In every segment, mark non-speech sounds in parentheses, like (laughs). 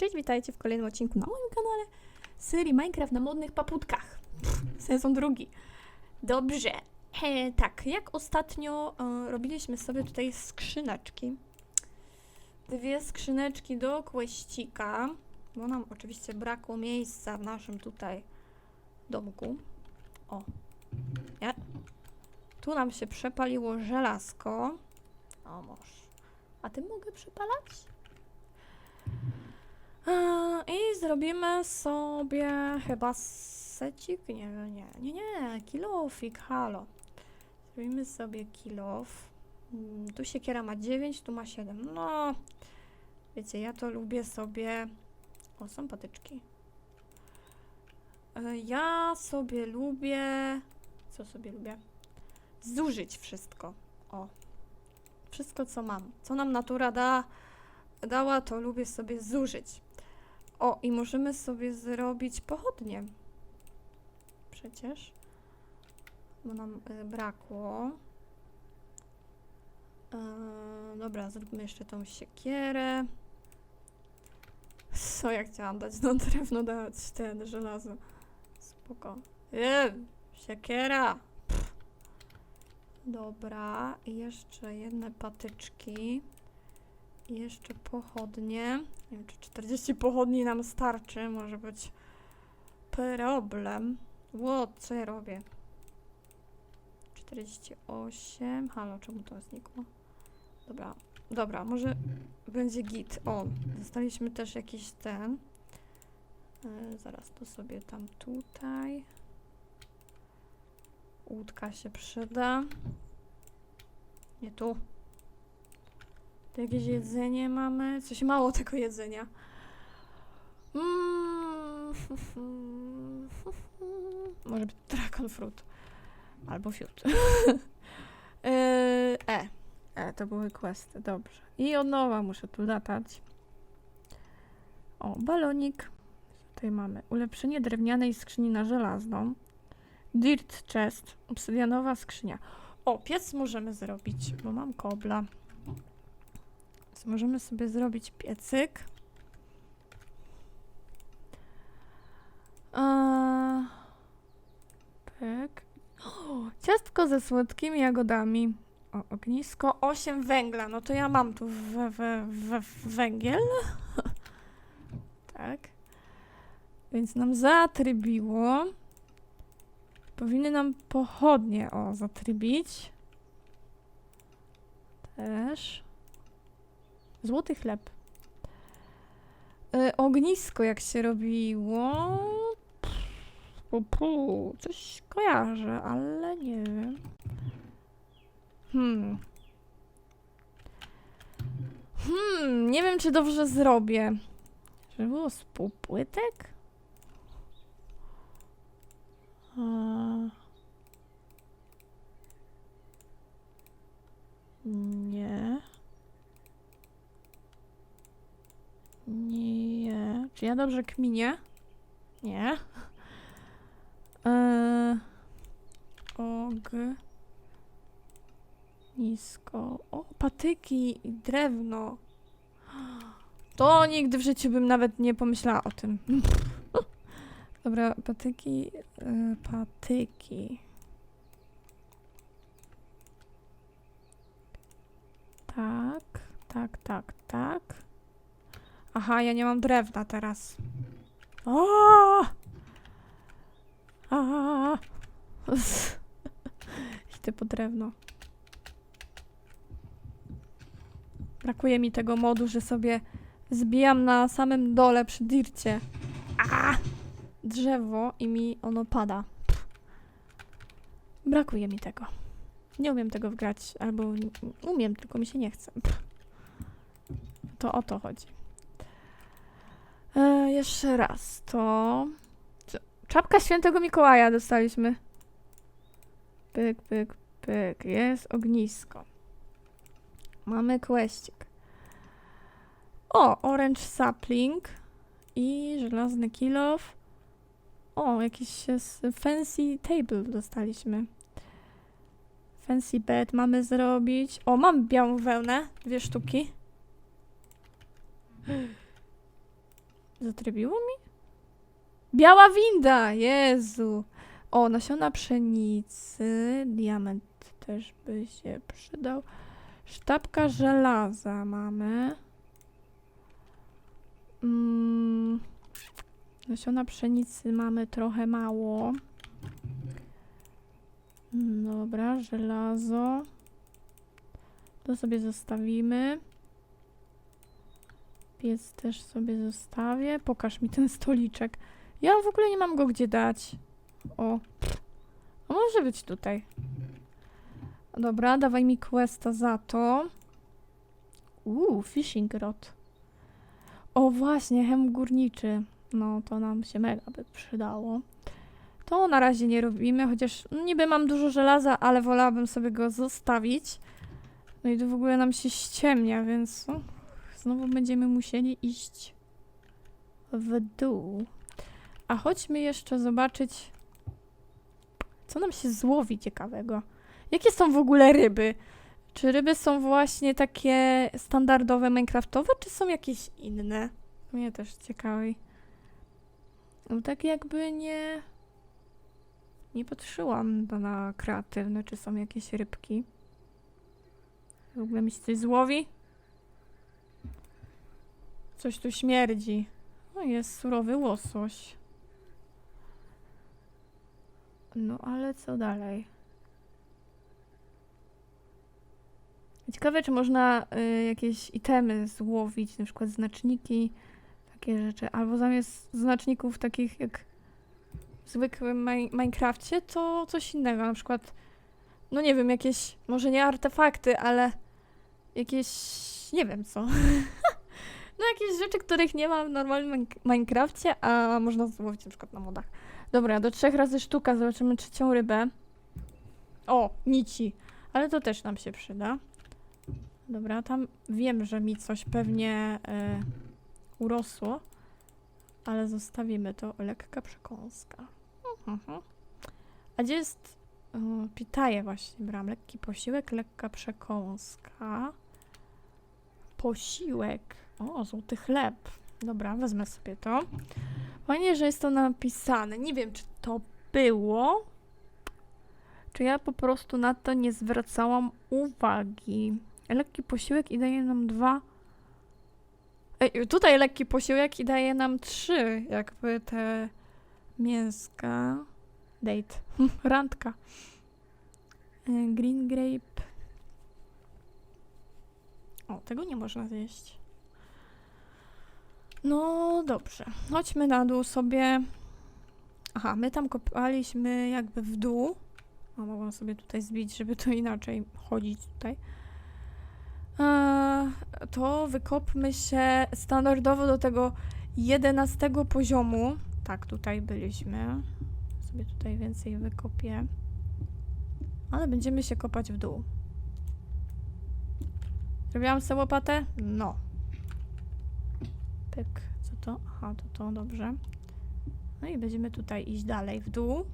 Cześć, witajcie w kolejnym odcinku na moim kanale serii Minecraft na modnych paputkach. (laughs) Sezon drugi. Dobrze. E, tak, jak ostatnio e, robiliśmy sobie tutaj skrzyneczki. Dwie skrzyneczki do kłeścika, bo nam oczywiście brakło miejsca w naszym tutaj domku. O. Nie. Tu nam się przepaliło żelazko. O, może. A tym mogę przepalać? I zrobimy sobie chyba secik? Nie, nie, nie, nie, kilofik, halo. Zrobimy sobie kilof. Mm, Tu siekiera ma 9, tu ma 7. No, wiecie, ja to lubię sobie... O, są patyczki. E, Ja sobie lubię... Co sobie lubię? Zużyć wszystko. O. Wszystko, co mam. Co nam natura da, dała, to lubię sobie zużyć. O, i możemy sobie zrobić pochodnie. Przecież. Bo nam y, brakło. E, dobra, zróbmy jeszcze tą siekierę. Co ja chciałam dać na drewno, dać ten żelazo. Spoko. E, siekiera! Pff. Dobra, i jeszcze jedne patyczki. Jeszcze pochodnie. Nie wiem, czy 40 pochodni nam starczy. Może być problem. Ło, co ja robię? 48. Halo, czemu to znikło? Dobra, dobra, może będzie git. O, dostaliśmy też jakiś ten. E, zaraz to sobie tam tutaj. Łódka się przyda. Nie tu. Jakieś jedzenie mamy? Coś mało (laughs) tego jedzenia. Mm. (laughs) Może być dragon fruit. Albo fiut. (laughs) E. E, to były questy, dobrze. I od nowa muszę tu latać. O, balonik. Tutaj mamy ulepszenie drewnianej skrzyni na żelazną. Dirt chest, obsydianowa skrzynia. O, piec możemy zrobić, bo mam kobla. Więc możemy sobie zrobić piecyk. Eee, pyk. Ciastko ze słodkimi jagodami. O, ognisko, 8 węgla. No to ja mam tu w, w, w, w węgiel. (laughs) tak. Więc nam zatrybiło. Powinny nam pochodnie, o, zatrybić. Też. Złoty chleb. E, ognisko jak się robiło. Pu, coś kojarzę, ale nie wiem. Hmm. Hmm, nie wiem czy dobrze zrobię. Żeby było z półpłytek? A... Nie. Nie. Czy ja dobrze kminię? Nie. Eee, og. Nisko. O, patyki i drewno. To nigdy w życiu bym nawet nie pomyślała o tym. (laughs) Dobra, patyki. e, patyki. Tak, tak, tak, tak. Aha, ja nie mam drewna teraz. O! (laughs) Idę po drewno. Brakuje mi tego modu, że sobie zbijam na samym dole przy dircie. A! Drzewo i mi ono pada. Brakuje mi tego. Nie umiem tego wgrać, albo umiem, tylko mi się nie chce. To o to chodzi. E, jeszcze raz, to... Czapka świętego Mikołaja dostaliśmy. Pyk, pyk, pyk. Jest ognisko. Mamy questik. O, orange sapling i żelazny kilof. O, jakiś fancy table dostaliśmy. Fancy bed mamy zrobić. O, mam białą wełnę. Dwie sztuki. Zatrybiło mi? Biała winda! Jezu! O, nasiona pszenicy. Diament też by się przydał. Sztabka żelaza mamy. Mm, nasiona pszenicy mamy trochę mało. Mm, Dobra, żelazo. To sobie zostawimy. Piec też sobie zostawię. Pokaż mi ten stoliczek. Ja w ogóle nie mam go gdzie dać. O. A może być tutaj. Dobra, dawaj mi questa za to. Uuu, fishing rod. O właśnie, hem górniczy. No, to nam się mega by przydało. To na razie nie robimy, chociaż niby mam dużo żelaza, ale wolałabym sobie go zostawić. No i tu w ogóle nam się ściemnia, więc znowu będziemy musieli iść w dół. A chodźmy jeszcze zobaczyć, co nam się złowi ciekawego. Jakie są w ogóle ryby? Czy ryby są właśnie takie standardowe, minecraftowe, czy są jakieś inne? Mnie też ciekawi. No tak jakby nie... Nie patrzyłam na- kreatywne, czy są jakieś rybki. W ogóle mi się coś złowi? Coś tu śmierdzi. No jest surowy łosoś. No ale co dalej? Ciekawe, czy można y, jakieś itemy złowić, na przykład znaczniki, takie rzeczy, albo zamiast znaczników takich jak w zwykłym Mi- Minecrafcie, to coś innego, na przykład, no nie wiem, jakieś, może nie artefakty, ale jakieś, nie wiem co. (laughs) no jakieś rzeczy, których nie ma w normalnym Min- Minecrafcie, a można złowić na przykład na modach. Dobra, do trzech razy sztuka, zobaczymy trzecią rybę. O, nici, ale to też nam się przyda. Dobra, tam wiem, że mi coś pewnie e, urosło, ale zostawimy to. Lekka przekąska. Mhm. A gdzie jest... O, pitaję właśnie, brałam lekki posiłek, lekka przekąska. Posiłek. O, złoty chleb. Dobra, wezmę sobie to. Fajnie, że jest to napisane. Nie wiem, czy to było, czy ja po prostu na to nie zwracałam uwagi. Lekki posiłek i daje nam dwa. Ej, tutaj lekki posiłek i daje nam trzy, jakby te mięska. Date. (laughs) Randka. E, Green grape. O, tego nie można zjeść. No dobrze. Chodźmy na dół sobie. Aha, my tam kopaliśmy jakby w dół. A mogłam sobie tutaj zbić, żeby to inaczej chodzić tutaj. Eee, to wykopmy się standardowo do tego 11 poziomu. Tak, tutaj byliśmy. Sobie tutaj więcej wykopię. Ale będziemy się kopać w dół. Zrobiłam sobie łopatę? No. Pyk. Co to? Aha, to to, dobrze. No i będziemy tutaj iść dalej w dół.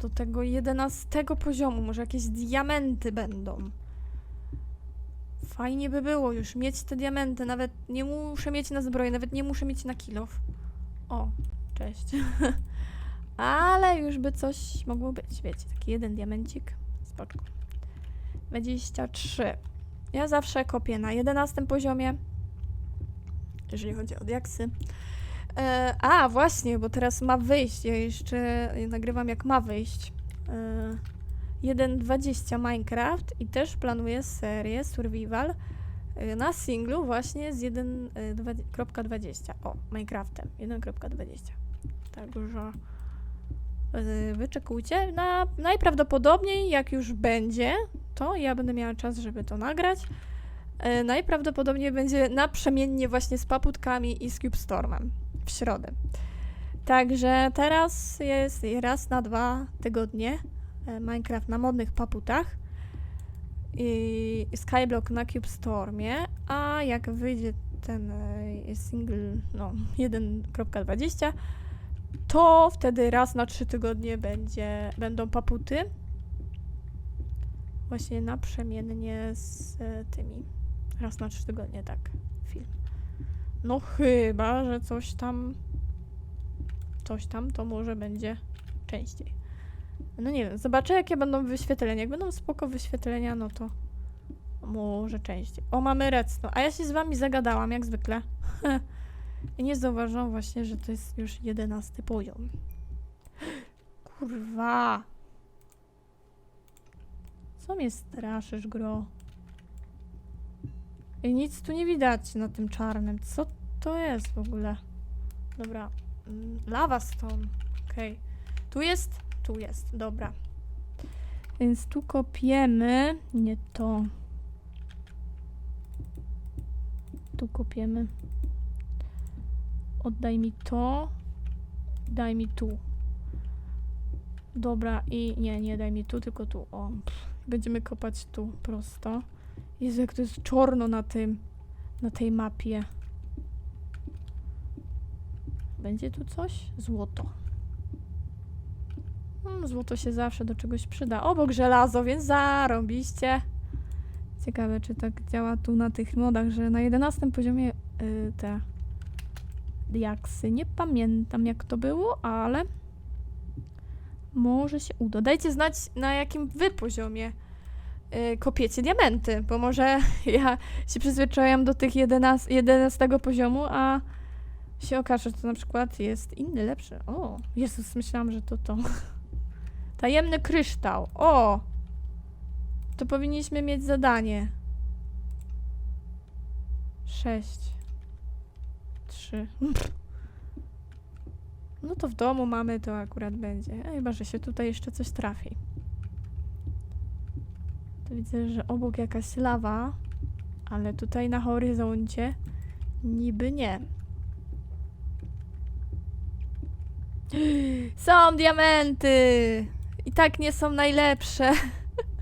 Do tego 11 poziomu. Może jakieś diamenty będą. Fajnie by było już mieć te diamenty. Nawet nie muszę mieć na zbroję, nawet nie muszę mieć na kilof. O, cześć. (laughs) Ale już by coś mogło być. Wiecie, taki jeden diamencik. Spoczko. 23. Ja zawsze kopię na 11 poziomie. Jeżeli chodzi o diaksy. E, a, właśnie, bo teraz ma wyjść. Ja jeszcze nagrywam jak ma wyjść. E, 1.20 Minecraft i też planuję serię Survival e, na singlu właśnie z 1.20. O, Minecraftem 1.20. Także e, wyczekujcie. Na, najprawdopodobniej, jak już będzie, to ja będę miała czas, żeby to nagrać. E, najprawdopodobniej będzie naprzemiennie właśnie z paputkami i z CubeStormem w środę. Także teraz jest raz na dwa tygodnie e, Minecraft na modnych paputach i Skyblock na CubeStormie, a jak wyjdzie ten e, single no, 1.20, to wtedy raz na trzy tygodnie będzie, będą paputy właśnie naprzemiennie z e, tymi. Raz na trzy tygodnie, tak, film. No chyba, że coś tam... Coś tam to może będzie częściej. No nie wiem, zobaczę jakie będą wyświetlenia. Jak będą spoko wyświetlenia, no to może częściej. O, mamy redstone. A ja się z wami zagadałam, jak zwykle. (laughs) I nie zauważyłam właśnie, że to jest już jedenasty poziom. (gasps) Kurwa. Co mnie straszysz, gro? I nic tu nie widać na tym czarnym. Co to jest w ogóle? Dobra. Mm, Lava stone. Okej. Tu jest? Tu jest. Dobra. Więc tu kopiemy. Nie to. Tu kopiemy. Oddaj mi to. Daj mi tu. Dobra, i nie, nie daj mi tu, tylko tu. O, pff. Będziemy kopać tu prosto. Jezu, jak to jest czarno na tym, na tej mapie. Będzie tu coś? Złoto. Hmm, złoto się zawsze do czegoś przyda. Obok żelazo, więc zarąbiście. Ciekawe, czy tak działa tu na tych modach, że na 11 poziomie y, te diaksy. Nie pamiętam jak to było, ale może się uda. Dajcie znać na jakim wy poziomie y, kopiecie diamenty, bo może (laughs) ja się przyzwyczaiłam do tych 11, 11 poziomu, a się okaże, że to na przykład jest inny, lepszy. O, Jezus, myślałam, że to to. (laughs) Tajemny kryształ. O! To powinniśmy mieć zadanie. Sześć. Trzy. (laughs) No to w domu mamy, to akurat będzie. Chyba, że się tutaj jeszcze coś trafi. To widzę, że obok jakaś lawa, ale tutaj na horyzoncie niby nie. (gasps) Są diamenty! I tak nie są najlepsze.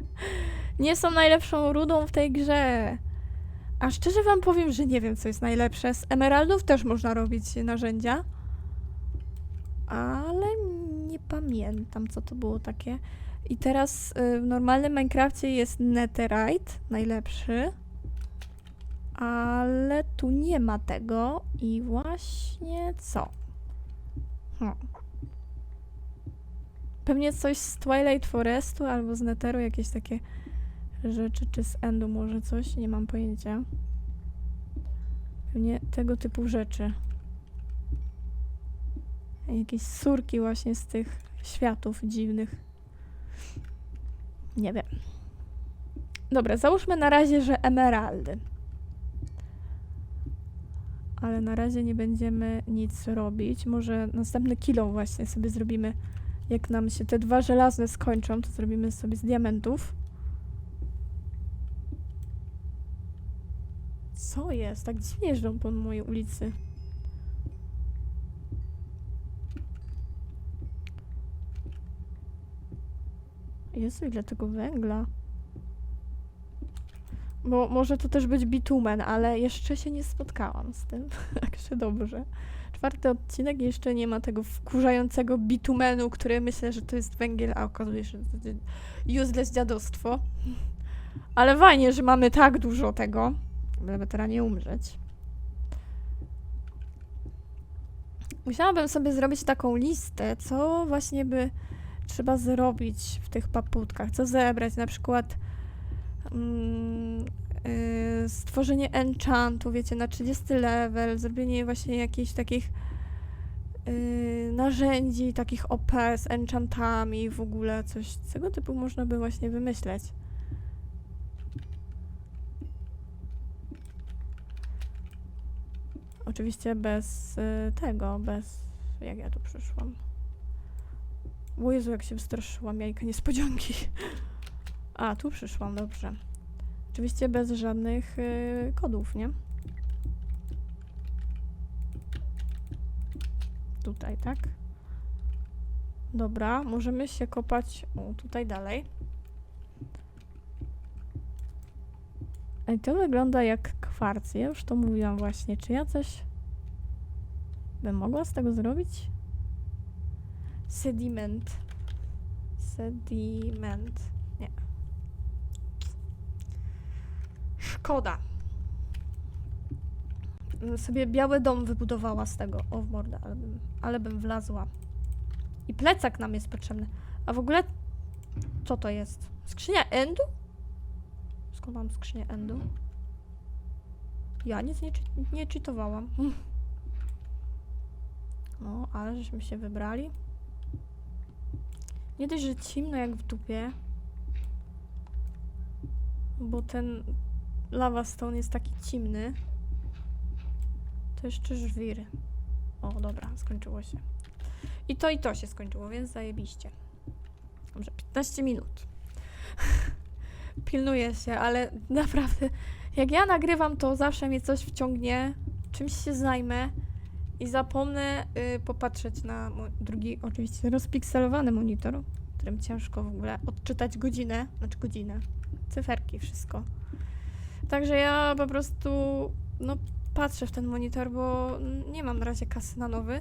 (laughs) nie są najlepszą rudą w tej grze. A szczerze wam powiem, że nie wiem, co jest najlepsze. Z emeraldów też można robić narzędzia. Ale nie pamiętam, co to było takie. I teraz y, w normalnym Minecrafcie jest netherite, najlepszy. Ale tu nie ma tego. I właśnie co? Hmm. Pewnie coś z Twilight Forestu albo z Netheru, jakieś takie rzeczy, czy z Endu może coś, nie mam pojęcia. Pewnie tego typu rzeczy. Jakieś surki właśnie z tych światów dziwnych. Nie wiem. Dobra, załóżmy na razie, że emeraldy. Ale na razie nie będziemy nic robić. Może następny kilo właśnie sobie zrobimy. Jak nam się te dwa żelazne skończą, to zrobimy sobie z diamentów. Co jest? Tak dziwnie jeżdżą po mojej ulicy. Jezu, ile tego węgla. Bo może to też być bitumen, ale jeszcze się nie spotkałam z tym. (laughs) Także dobrze. Czwarty odcinek jeszcze nie ma tego wkurzającego bitumenu, który myślę, że to jest węgiel, a okazuje się, że to jest useless dziadostwo. Ale fajnie, że mamy tak dużo tego, żeby teraz nie umrzeć. Musiałabym sobie zrobić taką listę, co właśnie by trzeba zrobić w tych paputkach, co zebrać, na przykład mm, y, stworzenie enchantu, wiecie, na 30 level, zrobienie właśnie jakichś takich y, narzędzi, takich OP z enchantami, w ogóle coś tego typu można by właśnie wymyśleć. Oczywiście bez y, tego, bez... jak ja tu przyszłam. O Jezu, jak się wystraszyłam, jajka niespodzianki. A, tu przyszłam, dobrze. Oczywiście bez żadnych y, kodów, nie? Tutaj, tak? Dobra, możemy się kopać o, tutaj dalej. Ej, to wygląda jak kwarc. Ja już to mówiłam właśnie. Czy ja coś bym mogła z tego zrobić? Sediment. Sediment. Nie. Szkoda. sobie biały dom wybudowała z tego. O, w mordę, ale bym, ale bym wlazła. I plecak nam jest potrzebny. A w ogóle, co to jest? Skrzynia endu? Skąd mam skrzynię endu? Ja nic nie, nie czytowałam. (laughs) No, ale żeśmy się wybrali. Nie dość, że cimno jak w dupie. Bo ten lava stone jest taki cimny. To jeszcze żwiry. O, dobra, skończyło się. I to i to się skończyło, więc zajebiście. Dobrze, 15 minut. (laughs) Pilnuję się, ale naprawdę, jak ja nagrywam, to zawsze mnie coś wciągnie, czymś się zajmę i zapomnę y, popatrzeć na drugi, oczywiście rozpikselowany monitor, którym ciężko w ogóle odczytać godzinę, znaczy godzinę, cyferki, wszystko. Także ja po prostu, no, patrzę w ten monitor, bo nie mam na razie kasy na nowy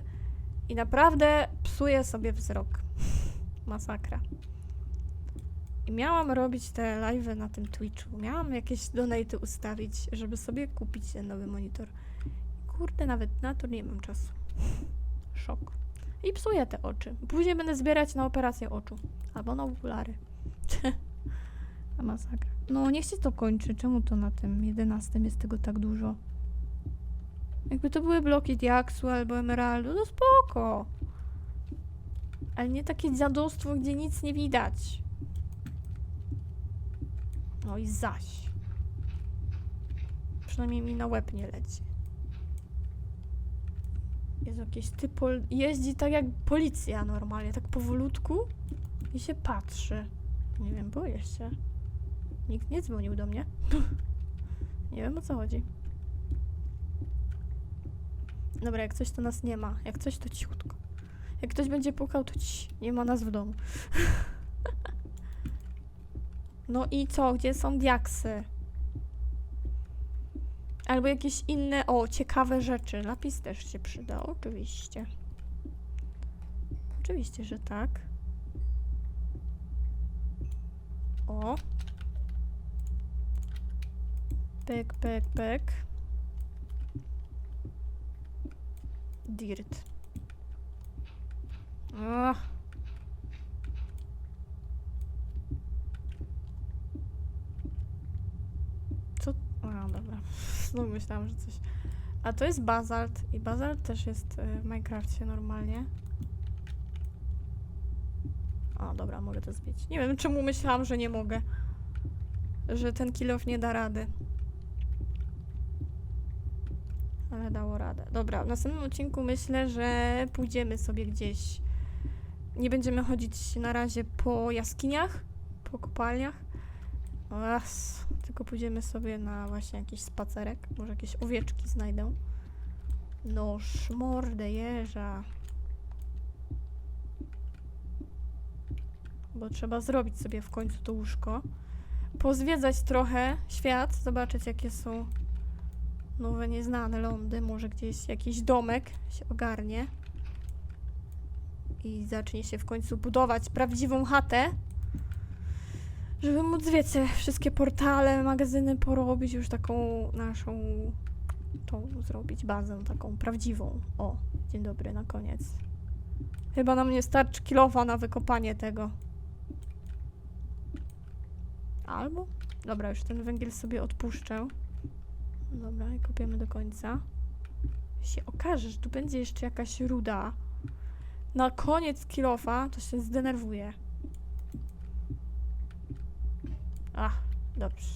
i naprawdę psuję sobie wzrok. (laughs) Masakra. I miałam robić te live'y na tym Twitchu. Miałam jakieś donaty ustawić, żeby sobie kupić ten nowy monitor. Kurde, nawet na to nie mam czasu. Szok. I psuję te oczy. Później będę zbierać na operację oczu. Albo na okulary. (laughs) A masakra. No, niech się to kończy. Czemu to na tym 11 jest tego tak dużo? Jakby to były bloki diaksu albo emeraldu, to spoko. Ale nie takie dziadostwo, gdzie nic nie widać. No i zaś. Przynajmniej mi na łeb nie leci. Jest jakiś typ jeździ tak jak policja normalnie, tak powolutku i się patrzy. Nie wiem, boję się. Nikt nie dzwonił do mnie. (laughs) nie wiem o co chodzi. Dobra, jak coś to nas nie ma. Jak coś to cichutko. Jak ktoś będzie pukał, to ci nie ma nas w domu. (laughs) no i co? Gdzie są diaksy? Albo jakieś inne, o, ciekawe rzeczy. Lapis też się przyda, oczywiście. Oczywiście, że tak. O. Pek, pek, pek. Dirt. Ach. Co? A, dobra. Znowu myślałam, że coś... A to jest bazalt. I bazalt też jest y, w Minecrafcie normalnie. A, dobra, mogę to zbić. Nie wiem, czemu myślałam, że nie mogę. Że ten kilof nie da rady. Ale dało radę. Dobra, w następnym odcinku myślę, że pójdziemy sobie gdzieś. Nie będziemy chodzić na razie po jaskiniach, po kopalniach. Ach, tylko pójdziemy sobie na właśnie jakiś spacerek. Może jakieś owieczki znajdę. No, szmordę jeża. Bo trzeba zrobić sobie w końcu to łóżko. Pozwiedzać trochę świat, zobaczyć jakie są nowe, nieznane lądy, może gdzieś jakiś domek się ogarnie i zacznie się w końcu budować prawdziwą chatę, żeby móc, wiecie, wszystkie portale, magazyny porobić, już taką naszą, tą zrobić bazę taką prawdziwą. O, dzień dobry, na koniec. Chyba nam nie starczy kilofa na wykopanie tego. Albo? Dobra, już ten węgiel sobie odpuszczę. Dobra, i kopiemy do końca. Się okaże, że tu będzie jeszcze jakaś ruda. Na koniec kilofa to się zdenerwuje. Ach, dobrze.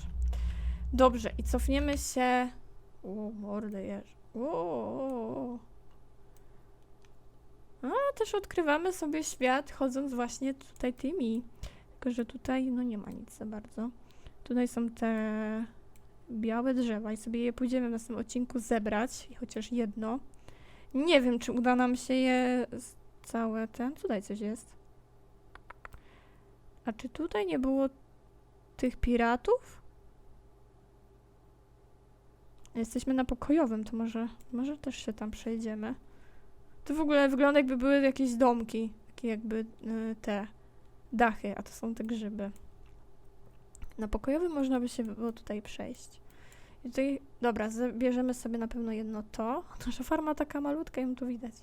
Dobrze, i cofniemy się. O, mordę jeż. O. A, też odkrywamy sobie świat, chodząc właśnie tutaj tymi. Tylko, że tutaj, no nie ma nic za bardzo. Tutaj są te białe drzewa i sobie je pójdziemy w następnym odcinku zebrać, chociaż jedno. Nie wiem, czy uda nam się je całe ten. Tutaj coś jest. A czy tutaj nie było tych piratów? Jesteśmy na pokojowym, to może, może też się tam przejdziemy. To w ogóle wygląda jakby były jakieś domki, takie jakby y, te dachy, a to są te grzyby. Na pokojowym można by się było tutaj przejść. I Tutaj, dobra, zabierzemy sobie na pewno jedno to. (laughs) Nasza farma taka malutka, ją tu widać.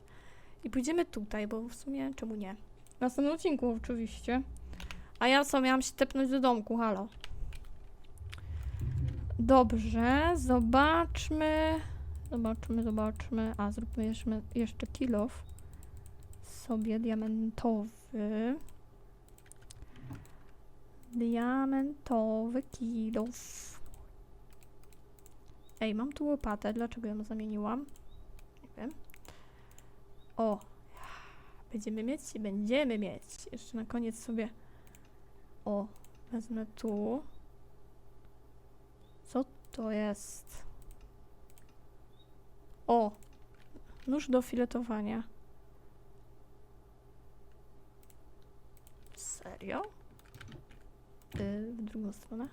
I pójdziemy tutaj, bo w sumie czemu nie? W następnym odcinku oczywiście. A ja co, miałam się tepnąć do domku, halo. Dobrze, zobaczmy. Zobaczmy, zobaczmy. A, zróbmy jeszcze, jeszcze kilof sobie diamentowy. Diamentowy kilof. Ej, mam tu łopatę. Dlaczego ją zamieniłam? Nie wiem. O! Będziemy mieć? Będziemy mieć. Jeszcze na koniec sobie... O! Wezmę tu. Co to jest? O! Nóż do filetowania. Serio? Y, w drugą stronę.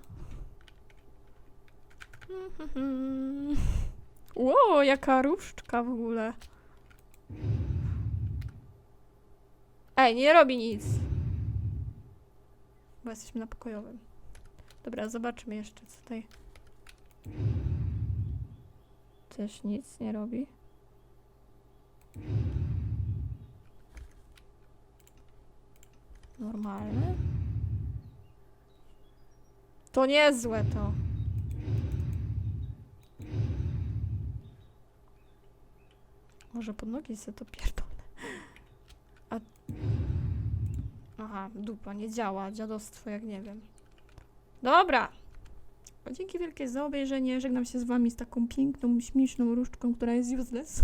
(laughs) Ło, jaka różdżka w ogóle. Ej, nie robi nic. Bo jesteśmy na pokojowym. Dobra, zobaczmy jeszcze, co tutaj. Też nic nie robi. Normalny. To niezłe to. Może pod nogi sobie to pierdolę. A... Aha, dupa, nie działa. Dziadostwo, jak nie wiem. Dobra. No, Dzięki wielkie za obejrzenie. Żegnam się z wami z taką piękną, śmieszną różdżką, która jest useless.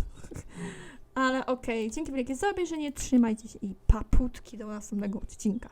(laughs) Ale okej, dzięki wielkie za obejrzenie. Trzymajcie się i paputki do następnego odcinka.